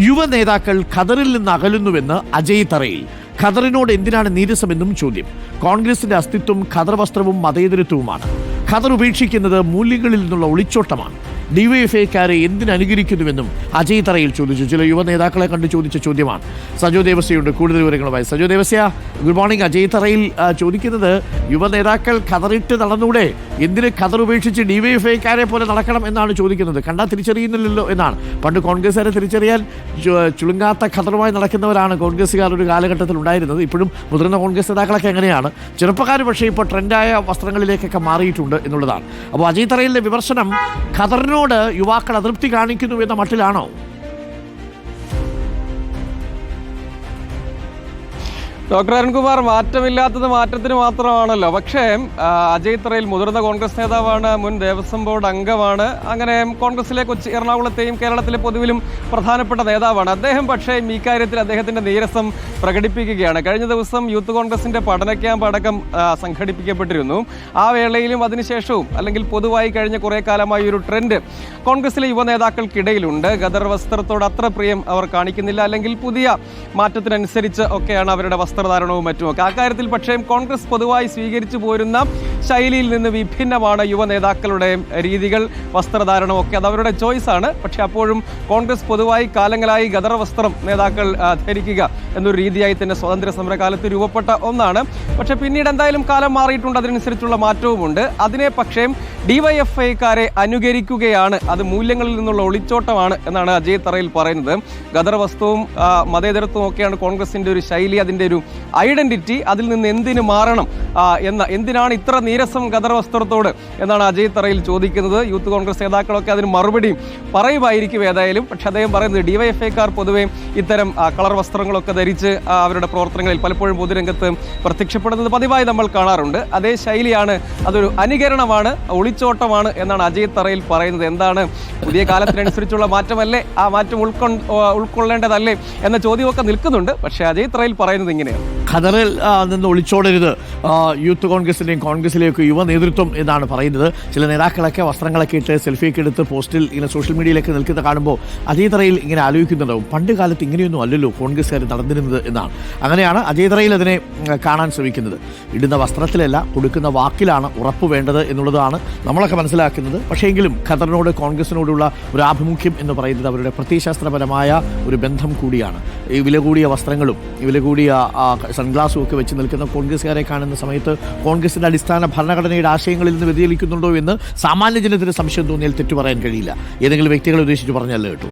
യുവ നേതാക്കൾ ഖദറിൽ നിന്ന് അകലുന്നുവെന്ന് അജയ് തറയിൽ. ഖദറിനോട് എന്തിനാണ് നീരസമെന്നും ചോദ്യം. കോൺഗ്രസിന്റെ അസ്തിത്വം ഖദർ വസ്ത്രവും മതേതരത്വവുമാണ്. ഖദർ ഉപേക്ഷിക്കുന്നത് മൂല്യങ്ങളിൽ നിന്നുള്ള ഒളിച്ചോട്ടമാണ്. ഡിവൈഎഫ്ഐക്കാരെ എന്തിനനുകരിക്കുന്നുവെന്നും അജയ് തറയിൽ ചോദിച്ചു. ചില യുവ നേതാക്കളെ കണ്ട് ചോദിച്ച ചോദ്യമാണ്. സജോ ദേവസ്യയുണ്ട്. കൂടുതൽ വിവരങ്ങളുമായി സജോ ദേവസ്യ. Good morning. അജയ് തറയിൽ ചോദിക്കുന്നത് യുവ നേതാക്കൾ ഖദറിട്ട് നടന്നൂടെ? എന്തിന് ഖദർ ഉപേക്ഷിച്ച് ഡിവൈഎഫ്ഐക്കാരെ പോലെ നടക്കണം എന്നാണ് ചോദിക്കുന്നത്? കണ്ടാൽ തിരിച്ചറിയുന്നില്ലല്ലോ എന്നാണ്. പണ്ട് കോൺഗ്രസ്സുകാരെ തിരിച്ചറിയാൻ ചുളുങ്ങാത്ത ഖദറുമായി നടക്കുന്നവരാണ് കോൺഗ്രസ്സുകാർ ഒരു കാലഘട്ടത്തിൽ ഉണ്ടായിരുന്നത്. ഇപ്പോഴും മുതിർന്ന കോൺഗ്രസ് നേതാക്കളൊക്കെ എങ്ങനെയാണ്? ചെറുപ്പക്കാർ പക്ഷേ ഇപ്പോൾ ട്രെൻഡായ വസ്ത്രങ്ങളിലേക്കൊക്കെ മാറിയിട്ടുണ്ട് എന്നുള്ളതാണ്. അപ്പോൾ അജയ് തറയിലെ വിമർശനം ഖദറിനോട് യുവാക്കൾ അതൃപ്തി കാണിക്കുന്നു എന്ന മട്ടിലാണോ? ഡോക്ടർ അരുൺകുമാർ മാറ്റമില്ലാത്തത് മാറ്റത്തിന് മാത്രമാണല്ലോ. പക്ഷേ അജയ് ത്രയിൽ മുതിർന്ന കോൺഗ്രസ് നേതാവാണ് മുൻ ദേവസ്വം ബോർഡ് അംഗമാണ്. അങ്ങനെ കോൺഗ്രസിലെ കൊച്ചി എറണാകുളത്തെയും കേരളത്തിലെ പൊതുവിലും പ്രധാനപ്പെട്ട നേതാവാണ്. അദ്ദേഹം പക്ഷേ ഈ കാര്യത്തിൽ അദ്ദേഹത്തിന്റെ നീരസം പ്രകടിപ്പിക്കുകയാണ്. കഴിഞ്ഞ ദിവസം യൂത്ത് കോൺഗ്രസിന്റെ പഠന ക്യാമ്പ് അടക്കം സംഘടിപ്പിക്കപ്പെട്ടിരുന്നു. ആ വേളയിലും അതിനുശേഷവും അല്ലെങ്കിൽ പൊതുവായി കഴിഞ്ഞ കുറേ കാലമായി ഒരു ട്രെൻഡ് കോൺഗ്രസിലെ യുവ നേതാക്കൾക്കിടയിലുണ്ട്. ഗദർ വസ്ത്രത്തോട് അത്ര പ്രിയം അവർ കാണിക്കുന്നില്ല. അല്ലെങ്കിൽ പുതിയ മാറ്റത്തിനനുസരിച്ച് ഒക്കെയാണ് അവരുടെ വസ്ത്രധാരണവും മറ്റുമൊക്കെ. അക്കാര്യത്തിൽ കാര്യത്തിൽ പക്ഷേ കോൺഗ്രസ് പൊതുവായി സ്വീകരിച്ചു പോരുന്ന ശൈലിയിൽ നിന്ന് വിഭിന്നമാണ് യുവ നേതാക്കളുടെ രീതികൾ വസ്ത്രധാരണമൊക്കെ അത് അവരുടെ ചോയ്സ് ആണ്. പക്ഷെ അപ്പോഴും കോൺഗ്രസ് പൊതുവായി കാലങ്ങളായി ഗദർ വസ്ത്രം നേതാക്കൾ ധരിക്കുക എന്നൊരു രീതിയായി തന്നെ സ്വാതന്ത്ര്യ സമരകാലത്ത് രൂപപ്പെട്ട ഒന്നാണ്. പക്ഷെ പിന്നീട് എന്തായാലും കാലം മാറിയിട്ടുണ്ട്. അതിനനുസരിച്ചുള്ള മാറ്റവുമുണ്ട്. അതിനെ പക്ഷേ ഡിവൈഎഫ്ഐക്കാരെ അനുകരിക്കുകയാണ്. അത് മൂല്യങ്ങളിൽ നിന്നുള്ള ഒളിച്ചോട്ടമാണ് എന്നാണ് അജയ് തറയിൽ പറയുന്നത്. ഗദർ വസ്തുവും മതേതരത്വവും ഒക്കെയാണ് കോൺഗ്രസിന്റെ ഒരു ശൈലി. അതിന്റെ ഒരു ഐഡന്റിറ്റി അതിൽ നിന്ന് എന്തിനു മാറണം? എന്ന എന്തിനാണ് ഇത്ര നീരസം ഖദർ വസ്ത്രത്തോട് എന്നാണ് അജയ് തറയിൽ ചോദിക്കുന്നത്. യൂത്ത് കോൺഗ്രസ് നേതാക്കളൊക്കെ അതിന് മറുപടിയും പറയുമായിരിക്കും ഏതായാലും. പക്ഷെ അദ്ദേഹം പറയുന്നത് ഡിവൈഎഫ്ഐക്കാർ പൊതുവെ ഇത്തരം കളർ വസ്ത്രങ്ങളൊക്കെ ധരിച്ച് അവരുടെ പ്രവർത്തനങ്ങളിൽ പലപ്പോഴും പൊതുരംഗത്ത് പ്രത്യക്ഷപ്പെടുന്നത് പതിവായി നമ്മൾ കാണാറുണ്ട്. അതേ ശൈലിയാണ് അതൊരു അനുകരണമാണ് ഒളിച്ചോട്ടമാണ് എന്നാണ് അജയ് തറയിൽ പറയുന്നത്. എന്താണ്? പുതിയ കാലത്തിനനുസരിച്ചുള്ള മാറ്റമല്ലേ? ആ മാറ്റം ഉൾക്കൊ ഉൾക്കൊള്ളേണ്ടതല്ലേ? എന്ന ചോദ്യമൊക്കെ നിൽക്കുന്നുണ്ട്. പക്ഷേ അജയ് തറയിൽ പറയുന്നത് ഇങ്ങനെയാണ്. ഖദറിൽ നിന്ന് ഒളിച്ചോടരുത്. യൂത്ത് കോൺഗ്രസിന്റെയും കോൺഗ്രസിലെയൊക്കെ യുവ നേതൃത്വം എന്നാണ് പറയുന്നത്. ചില നേതാക്കളൊക്കെ വസ്ത്രങ്ങളൊക്കെ ഇട്ട് സെൽഫിയൊക്കെ എടുത്ത് പോസ്റ്റിൽ ഇങ്ങനെ സോഷ്യൽ മീഡിയയിലൊക്കെ നിൽക്കുന്ന കാണുമ്പോൾ അതേ തറയിൽ ഇങ്ങനെ ആലോചിക്കുന്നുണ്ടാവും. പണ്ട് കാലത്ത് ഇങ്ങനെയൊന്നും അല്ലല്ലോ കോൺഗ്രസ്സുകാർ നടന്നിരുന്നത് എന്നാണ്. അങ്ങനെയാണ് അതേ തറയിൽ അതിനെ കാണാൻ ശ്രമിക്കുന്നത്. ഇടുന്ന വസ്ത്രത്തിലല്ല കൊടുക്കുന്ന വാക്കിലാണ് ഉറപ്പ് വേണ്ടത് എന്നുള്ളതാണ് നമ്മളൊക്കെ മനസ്സിലാക്കുന്നത്. പക്ഷേ എങ്കിലും ഖദറിനോട് കോൺഗ്രസിനോടുള്ള ഒരു ആഭിമുഖ്യം എന്ന് പറയുന്നത് അവരുടെ പ്രത്യയശാസ്ത്രപരമായ ഒരു ബന്ധം കൂടിയാണ്. ഈ വില കൂടിയ വസ്ത്രങ്ങളും വില കൂടിയ സൺഗ്ലാസും ഒക്കെ വെച്ച് നിൽക്കുന്ന കോൺഗ്രസ്സുകാരെ കാണുന്ന സമയത്ത് കോൺഗ്രസിന്റെ അടിസ്ഥാന ഭരണഘടനയുടെ ആശയങ്ങളിൽ നിന്ന് വ്യതിചലിക്കുന്നുണ്ടോ എന്ന് സാമാന്യ ജനത്തിന് സംശയം തോന്നിയാൽ തെറ്റു പറയാൻ കഴിയില്ല. ഏതെങ്കിലും വ്യക്തികളെ ഉദ്ദേശിച്ച് പറഞ്ഞല്ലോ കേട്ടോ.